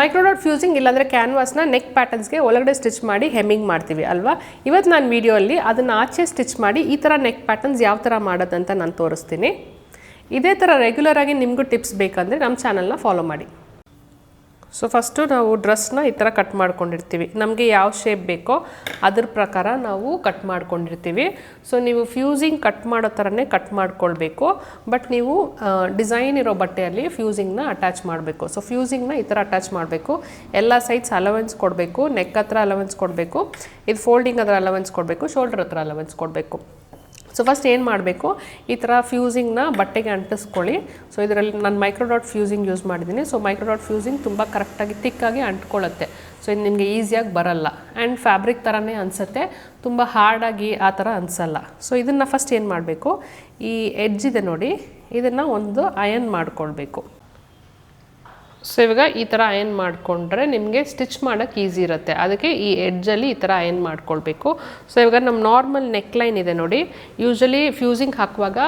ಮೈಕ್ರೋಡಾಟ್ fusing ಇಲ್ಲಾಂದರೆ ಕ್ಯಾನ್ವಾಸ್ನ neck ಪ್ಯಾಟರ್ನ್ಸ್ಗೆ ಒಳಗಡೆ stitch ಮಾಡಿ ಹೆಮ್ಮಿಂಗ್ ಮಾಡ್ತೀವಿ, ಅಲ್ವಾ? ಇವತ್ತು ನಾನು ವೀಡಿಯೋಲ್ಲಿ ಅದನ್ನು ಆಚೆ ಸ್ಟಿಚ್ ಮಾಡಿ ಈ ಥರ ನೆಕ್ ಪ್ಯಾಟರ್ನ್ಸ್ ಯಾವ ಥರ ಮಾಡೋದಂತ ನಾನು ತೋರಿಸ್ತೀನಿ. ಇದೇ ಥರ ರೆಗ್ಯುಲರಾಗಿ ನಿಮಗೂ ಟಿಪ್ಸ್ ಬೇಕಂದರೆ ನಮ್ಮ ಚಾನಲ್ನ ಫಾಲೋ ಮಾಡಿ. ಸೊ ಫಸ್ಟು ನಾವು ಡ್ರೆಸ್ನ ಈ ಥರ ಕಟ್ ಮಾಡ್ಕೊಂಡಿರ್ತೀವಿ. ನಮಗೆ ಯಾವ ಶೇಪ್ ಬೇಕೋ ಅದ್ರ ಪ್ರಕಾರ ನಾವು ಕಟ್ ಮಾಡ್ಕೊಂಡಿರ್ತೀವಿ. ಸೊ ನೀವು ಫ್ಯೂಸಿಂಗ್ ಕಟ್ ಮಾಡೋ ಥರನೇ ಕಟ್ ಮಾಡ್ಕೊಳ್ಬೇಕು. ಬಟ್ ನೀವು ಡಿಸೈನ್ ಇರೋ ಬಟ್ಟೆಯಲ್ಲಿ ಫ್ಯೂಸಿಂಗ್ನ ಅಟ್ಯಾಚ್ ಮಾಡಬೇಕು. ಸೊ ಫ್ಯೂಸಿಂಗ್ನ ಈ ಥರ ಅಟ್ಯಾಚ್ ಮಾಡಬೇಕು. ಎಲ್ಲ ಸೈಡ್ಸ್ ಅಲವೆನ್ಸ್ ಕೊಡಬೇಕು. ನೆಕ್ ಹತ್ರ ಅಲವೆನ್ಸ್ ಕೊಡಬೇಕು. ಇದು ಫೋಲ್ಡಿಂಗ್ ಹತ್ರ ಅಲವೆನ್ಸ್ ಕೊಡಬೇಕು. ಶೋಲ್ಡರ್ ಹತ್ರ ಅಲವೆನ್ಸ್ ಕೊಡಬೇಕು. ಸೊ ಫಸ್ಟ್ ಏನು ಮಾಡಬೇಕು? ಈ ಥರ ಫ್ಯೂಸಿಂಗ್ನ ಬಟ್ಟೆಗೆ ಅಂಟಿಸ್ಕೊಳ್ಳಿ. ಸೊ ಇದರಲ್ಲಿ ನಾನು ಮೈಕ್ರೋಡಾಟ್ ಫ್ಯೂಸಿಂಗ್ ಯೂಸ್ ಮಾಡಿದ್ದೀನಿ. ಸೊ ಮೈಕ್ರೋಡಾಟ್ ಫ್ಯೂಸಿಂಗ್ ತುಂಬ ಕರೆಕ್ಟಾಗಿ ತಿಕ್ಕಾಗಿ ಅಂಟ್ಕೊಳ್ಳುತ್ತೆ. ಸೊ ಇದು ನಿಮಗೆ ಈಸಿಯಾಗಿ ಬರಲ್ಲ. ಆ್ಯಂಡ್ ಫ್ಯಾಬ್ರಿಕ್ ಥರನೇ ಅನಿಸುತ್ತೆ. ತುಂಬ ಹಾರ್ಡಾಗಿ ಆ ಥರ ಅನಿಸಲ್ಲ. ಸೊ ಇದನ್ನು ಫಸ್ಟ್ ಏನು ಮಾಡಬೇಕು? ಈ ಎಡ್ಜ್ ಇದೆ ನೋಡಿ. ಇದನ್ನು ಒಂದು ಅಯನ್ ಮಾಡ್ಕೊಳ್ಬೇಕು. ಸೊ ಇವಾಗ ಈ ಥರ ಅಯನ್ ಮಾಡಿಕೊಂಡ್ರೆ ನಿಮಗೆ ಸ್ಟಿಚ್ ಮಾಡೋಕ್ಕೆ ಈಸಿ ಇರುತ್ತೆ. ಅದಕ್ಕೆ ಈ ಎಡ್ಜಲ್ಲಿ ಈ ಥರ ಅಯನ್ ಮಾಡ್ಕೊಳ್ಬೇಕು. ಸೊ ಇವಾಗ ನಮ್ಮ ನಾರ್ಮಲ್ ನೆಕ್ ಲೈನ್ ಇದೆ ನೋಡಿ. ಯೂಶಲಿ ಫ್ಯೂಸಿಂಗ್ ಹಾಕುವಾಗ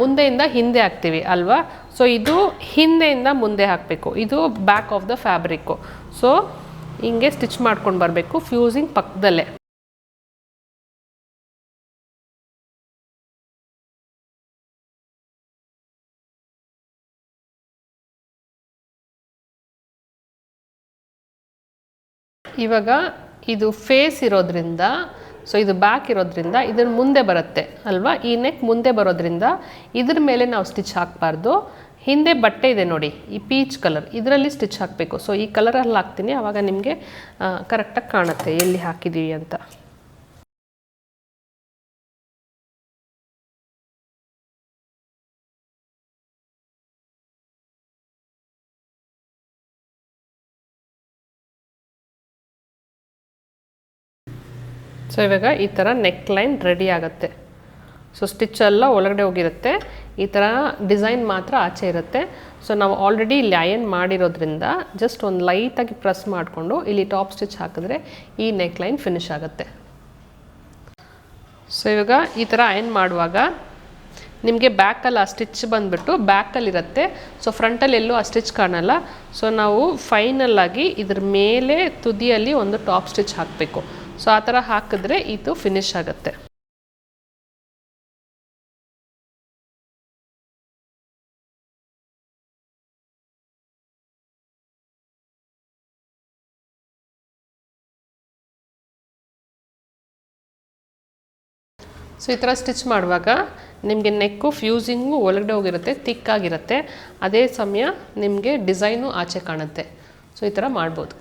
ಮುಂದೆಯಿಂದ ಹಿಂದೆ ಹಾಕ್ತೀವಿ ಅಲ್ವಾ? ಸೊ ಇದು ಹಿಂದೆಯಿಂದ ಮುಂದೆ ಹಾಕಬೇಕು. ಇದು back of the fabric so ಹಿಂಗೆ ಸ್ಟಿಚ್ ಮಾಡ್ಕೊಂಡು ಬರಬೇಕು ಫ್ಯೂಸಿಂಗ್ ಪಕ್ಕದಲ್ಲೇ. ಇವಾಗ ಇದು ಫೇಸ್ ಇರೋದ್ರಿಂದ ಸೊ ಇದು ಬ್ಯಾಕ್ ಇರೋದ್ರಿಂದ ಇದ್ರ ಮುಂದೆ ಬರುತ್ತೆ, ಅಲ್ವಾ? ಈ ನೆಕ್ ಮುಂದೆ ಬರೋದ್ರಿಂದ ಇದ್ರ ಮೇಲೆ ನಾವು ಸ್ಟಿಚ್ ಹಾಕಬಾರ್ದು. ಹಿಂದೆ ಬಟ್ಟೆ ಇದೆ ನೋಡಿ, ಈ ಪೀಚ್ ಕಲರ್ ಇದರಲ್ಲಿ ಸ್ಟಿಚ್ ಹಾಕಬೇಕು. ಸೊ ಈ ಕಲರಲ್ಲಿ ಹಾಕ್ತೀನಿ ಆವಾಗ ನಿಮಗೆ ಕರೆಕ್ಟಾಗಿ ಕಾಣುತ್ತೆ, ಎಲ್ಲಿ ಹಾಕಿದ್ದೀವಿ ಅಂತ. ಸೊ ಇವಾಗ ಈ ಥರ ನೆಕ್ ಲೈನ್ ರೆಡಿ ಆಗುತ್ತೆ. ಸೊ ಸ್ಟಿಚ್ ಎಲ್ಲ ಒಳಗಡೆ ಹೋಗಿರುತ್ತೆ. ಈ ಥರ ಡಿಸೈನ್ ಮಾತ್ರ ಆಚೆ ಇರುತ್ತೆ. ಸೊ ನಾವು ಆಲ್ರೆಡಿ ಇಲ್ಲಿ ಅಯನ್ ಮಾಡಿರೋದ್ರಿಂದ ಜಸ್ಟ್ ಒಂದು ಲೈಟಾಗಿ ಪ್ರೆಸ್ ಮಾಡಿಕೊಂಡು ಇಲ್ಲಿ ಟಾಪ್ ಸ್ಟಿಚ್ ಹಾಕಿದ್ರೆ ಈ ನೆಕ್ ಲೈನ್ ಫಿನಿಶ್ ಆಗುತ್ತೆ. ಸೊ ಇವಾಗ ಈ ಥರ ಅಯನ್ ಮಾಡುವಾಗ ನಿಮಗೆ ಬ್ಯಾಕಲ್ಲಿ ಆ ಸ್ಟಿಚ್ ಬಂದುಬಿಟ್ಟು ಬ್ಯಾಕಲ್ಲಿರುತ್ತೆ ಸೊ ಫ್ರಂಟಲ್ಲಿ ಎಲ್ಲೂ ಆ ಸ್ಟಿಚ್ ಕಾಣಲ್ಲ. ಸೊ ನಾವು ಫೈನಲ್ ಆಗಿ ಇದ್ರ ಮೇಲೆ ತುದಿಯಲ್ಲಿ ಒಂದು ಟಾಪ್ ಸ್ಟಿಚ್ ಹಾಕಬೇಕು. ಸೊ ಆ ಥರ ಹಾಕಿದ್ರೆ ಇದು ಫಿನಿಶ್ ಆಗುತ್ತೆ. ಸೊ ಈ ಥರ ಸ್ಟಿಚ್ ಮಾಡುವಾಗ ನಿಮಗೆ ನೆಕ್ಕು ಫ್ಯೂಸಿಂಗು ಒಳಗಡೆ ಹೋಗಿರುತ್ತೆ ತಿಕ್ಕಾಗಿರುತ್ತೆ ಅದೇ ಸಮಯ ನಿಮಗೆ ಡಿಸೈನು ಆಚೆ ಕಾಣುತ್ತೆ. ಸೊ ಈ ಥರ ಮಾಡ್ಬೋದು.